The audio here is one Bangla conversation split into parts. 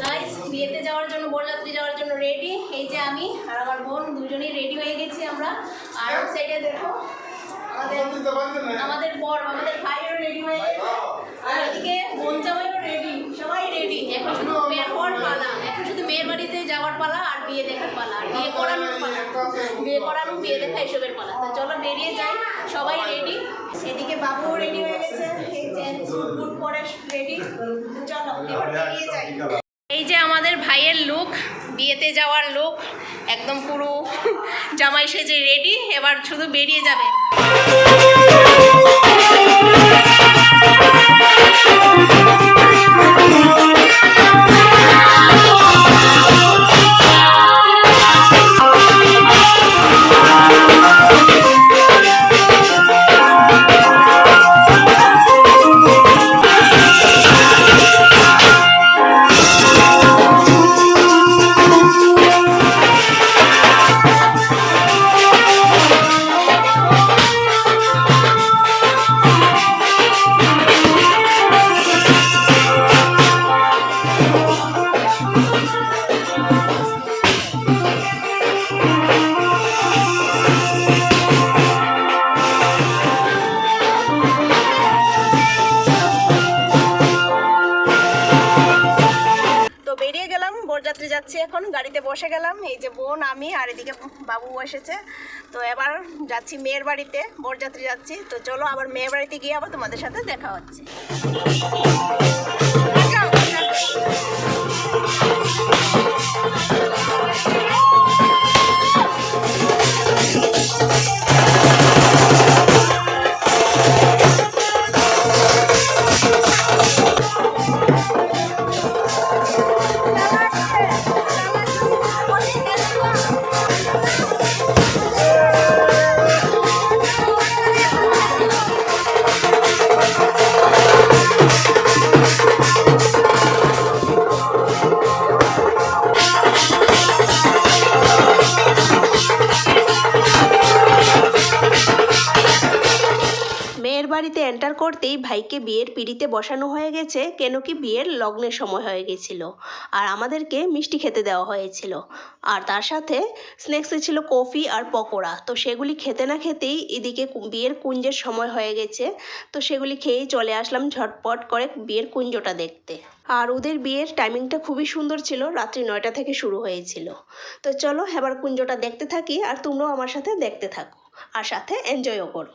গাইস বিয়েতে যাওয়ার জন্য, বরযাত্রী যাওয়ার জন্য রেডি এই যে আমি বোন দুজনেই রেডি হয়ে গেছি আমরা। আর সাইডে দেখো, আমাদের বর, আমাদের ভাইও রেডি হয়ে গেছে। আর বোন জামাইও রেডি সবাই রেডি এখন শুধু মেয়ের পর পালা। শুধু মেয়ের বাড়িতে যাওয়ার পালা আর বিয়ে দেখার পালা। আর বিয়ে করানোর পালা। বিয়ে করানো, বিয়ে দেখা এসবের পালা। চলো বেরিয়ে যাই। সবাই রেডি এদিকে বাবুও রেডি হয়ে গেছে। এই যে পরে রেডি? চলো এবার বেরিয়ে যাই। এই যে আমাদের ভাইয়ের লুক বিয়েতে যাওয়ার লুক একদম পুরো জামাই সেজে রেডি এবার শুধু বেরিয়ে যাবে। এখন গাড়িতে বসে গেলাম, এই যে বোন, আমি আর এদিকে বাবু বসেছে তো এবার যাচ্ছি মেয়ের বাড়িতে, বরযাত্রী যাচ্ছি। তো চলো আবার মেয়ের বাড়িতে গিয়ে আবার তোমাদের সাথে দেখা হচ্ছে। এন্টার করতেই ভাইকে বিয়ের পিড়িতে বসানো হয়ে গেছে কেন কি বিয়ের লগ্নের সময় হয়ে গেছিল। আর আমাদেরকে মিষ্টি খেতে দেওয়া হয়েছিল। আর তার সাথে স্ন্যাক্সে ছিল কফি আর পকোড়া। তো সেগুলি খেতে না খেতেই এদিকে বিয়ের কুঞ্জের সময় হয়ে গেছে। তো সেগুলি খেয়েই চলে আসলাম ঝটপট করে বিয়ের কুঞ্জটা দেখতে। আর ওদের বিয়ের টাইমিংটা খুবই সুন্দর ছিল। রাত্রি নয়টা থেকে শুরু হয়েছিল। তো চলো এবার কুঞ্জটা দেখতে থাকি আর তোমরাও আমার সাথে দেখতে থাকো। আর সাথে এনজয়ও করো।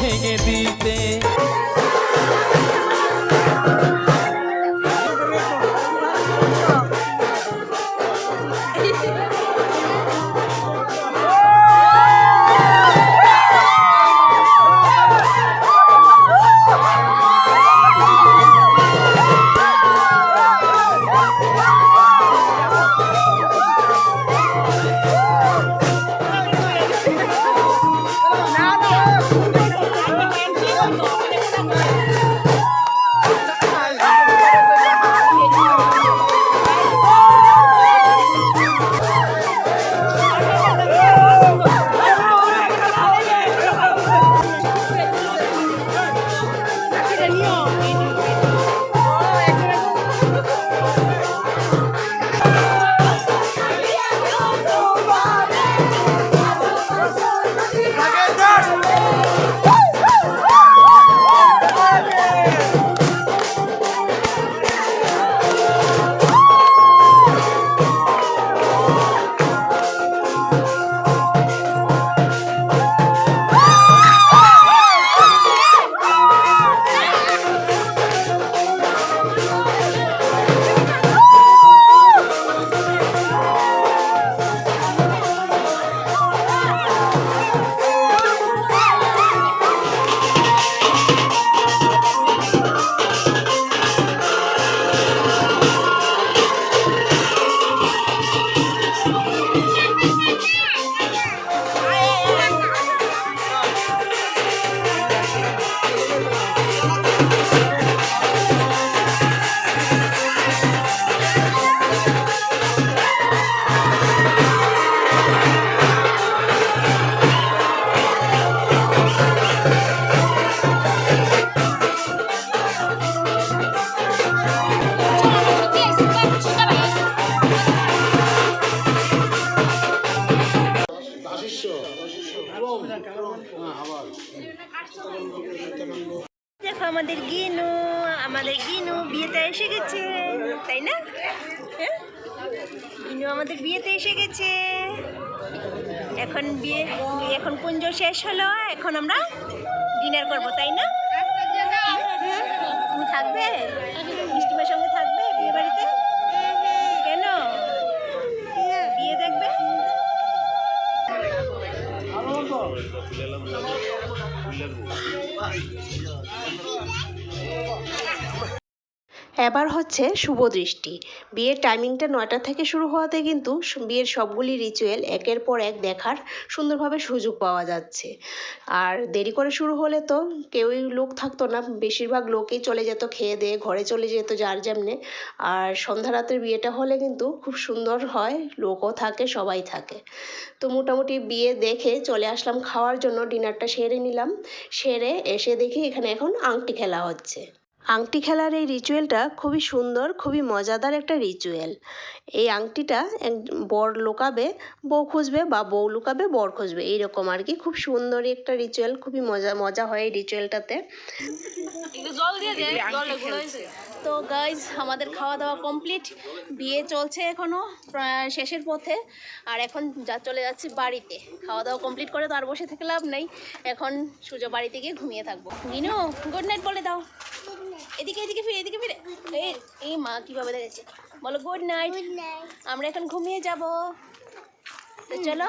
ভেঙে দিতে। xong rồi আমাদের গিনু আমাদের গিনু বিয়েতে এসে গেছে তাই না? হ্যাঁ? গিনু আমাদের বিয়েতে এসে গেছে। এখন বিয়ে এখন পুঞ্জ শেষ হলো এখন আমরা ডিনার করব তাই না? তুমি থাকবে? মিষ্টিমার এবার হচ্ছে শুভ দৃষ্টি। বিয়ের টাইমিংটা নয়টা থেকে শুরু হওয়াতে কিন্তু বিয়ের সবগুলি রিচুয়াল একের পর এক দেখার সুন্দরভাবে সুযোগ পাওয়া যাচ্ছে। আর দেরি করে শুরু হলে তো কেউই লোক থাকতো না। বেশিরভাগ লোকই চলে যেত খেয়ে দিয়ে, ঘরে চলে যেত যার যেমনে। আর সন্ধ্যা রাতের বিয়েটা হলে কিন্তু খুব সুন্দর হয়, লোকও থাকে, সবাই থাকে। তো মোটামুটি বিয়ে দেখে চলে আসলাম। খাওয়ার জন্য ডিনারটা সেরে নিলাম। সেরে এসে দেখি এখানে এখন আংটি খেলা হচ্ছে। আংটি খেলার এই রিচুয়ালটা খুবই সুন্দর খুবই মজাদার একটা রিচুয়াল এই আংটিটা এক বর লুকাবে বউ খুঁজবে বা বউ লুকাবে বর খুঁজবে। এইরকম আর কি খুব সুন্দর একটা রিচুয়াল খুবই মজা মজা হয় এই রিচুয়ালটাতে তো গাইজ আমাদের খাওয়া দাওয়া কমপ্লিট বিয়ে চলছে এখনও প্রায় শেষের পথে। আর এখন যা চলে যাচ্ছি বাড়িতে। খাওয়া দাওয়া কমপ্লিট করে তো আর বসে থেকে লাভ নেই। এখন সূর্য বাড়িতে গিয়ে ঘুমিয়ে থাকব। মিনু গুড নাইট বলে দাও। এদিকে ফিরে এদিকে ফিরে। এই এই মা কীভাবে দেখেছে? বলো গুড নাইট আমরা এখন ঘুমিয়ে যাব। তো চলো।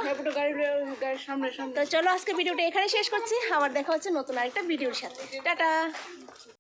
তো চলো আজকে ভিডিওটা এখানে শেষ করছি। আবার দেখা হচ্ছে নতুন আরেকটা ভিডিওর সাথে। টাটা।